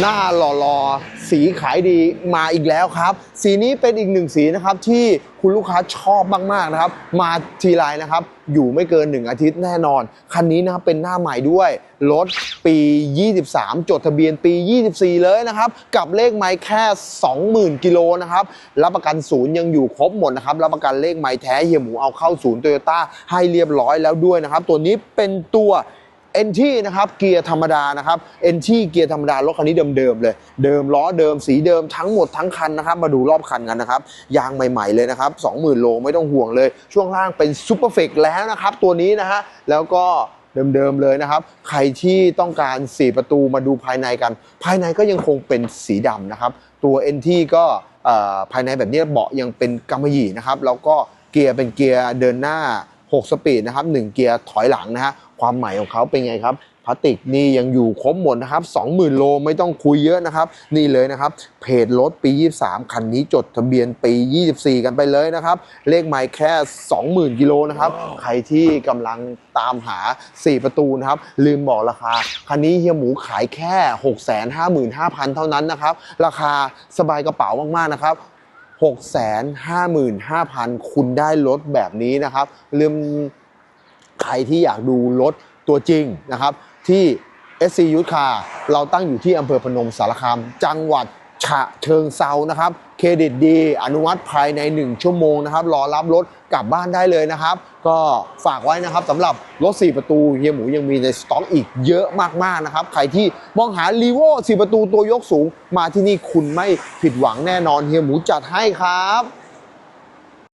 หน้าหล่อๆ สีขายดีมาอีกแล้วครับ สีนี้เป็นอีกหนึ่งสีนะครับที่คุณลูกค้าชอบมากๆนะครับ มาทีไรนะครับ อยู่ไม่เกิน 1 อาทิตย์แน่นอน คันนี้นะครับเป็นหน้าใหม่ด้วย รถปี 23 จดทะเบียนปี 24 เลยนะครับ กับเลขไม้แค่ 20,000 กิโลนะครับ รับประกันศูนย์ยังอยู่ครบหมดนะครับ รับประกันเลขไม้แท้เฮียหมูเอาเข้าศูนย์โตโยต้าให้เรียบร้อยแล้วด้วยนะครับ ตัวนี้เป็นตัว เอนที่นะครับเกียร์ธรรมดานะครับเอนที่เกียร์ธรรมดารถคันนี้เดิมๆเลย เดิมล้อเดิมสีเดิมทั้งหมดทั้งคันนะครับ มาดูรอบคันกันนะครับยางใหม่ๆเลยนะครับ 20,000 โลไม่ต้องห่วงเลย ช่วงล่างเป็นซูเปอร์เฟกแล้วนะครับ ตัวนี้นะฮะแล้วก็เดิมๆเลยนะครับ ใครที่ต้องการ 4 ประตูมาดูภายในกัน ภายในก็ยังคงเป็นสีดำนะครับ ตัวเอนที่ก็ภายในแบบนี้เบาะยังเป็นกำมะหยี่นะครับ แล้วก็เกียร์เป็นเกียร์เดินหน้า 6 สปีดนะครับ 1 เกียร์ถอยหลังนะฮะ ความใหม่ของเขาเป็นไงครับพลาสติกนี่ยังอยู่ครบหมดนะครับ 20,000 โลไม่ต้องคุยเยอะนะครับ นี่เลยนะครับ เพจรถปี 23 คันนี้จดทะเบียนปี 24 กันไปเลยนะครับ เลขไมล์แค่ 20,000 กิโลนะครับ ใครที่กำลังตามหา 4 ประตูนะครับ ลืมบอกราคา คันนี้เฮียหมูขายแค่ 655,000 เท่านั้นนะครับ ราคาสบายกระเป๋ามาก ๆ นะครับ655,000 คุณได้รถแบบนี้นะครับลืม ใครที่อยากดูรถตัวจริงนะครับ ที่ SC y o u t h Car เราตั้งอยู่ที่อำเภอพนมสารคาม จังหวัดฉะเชิงเซานะครับ เครดิตดี อนุมัติภายใน 1 ชั่วโมงนะครับ รอรับรถกลับบ้านได้เลยนะครับ ก็ฝากไว้นะครับสำหรับรถ 4 ประตูเฮียหมูยังมีในสต็อกอีกเยอะมากๆนะครับ ใครที่มองหา r ีโว่4ประตูตัวยกสูง มาที่นี่คุณไม่ผิดหวังแน่นอนเฮียหมูจัดให้ครับ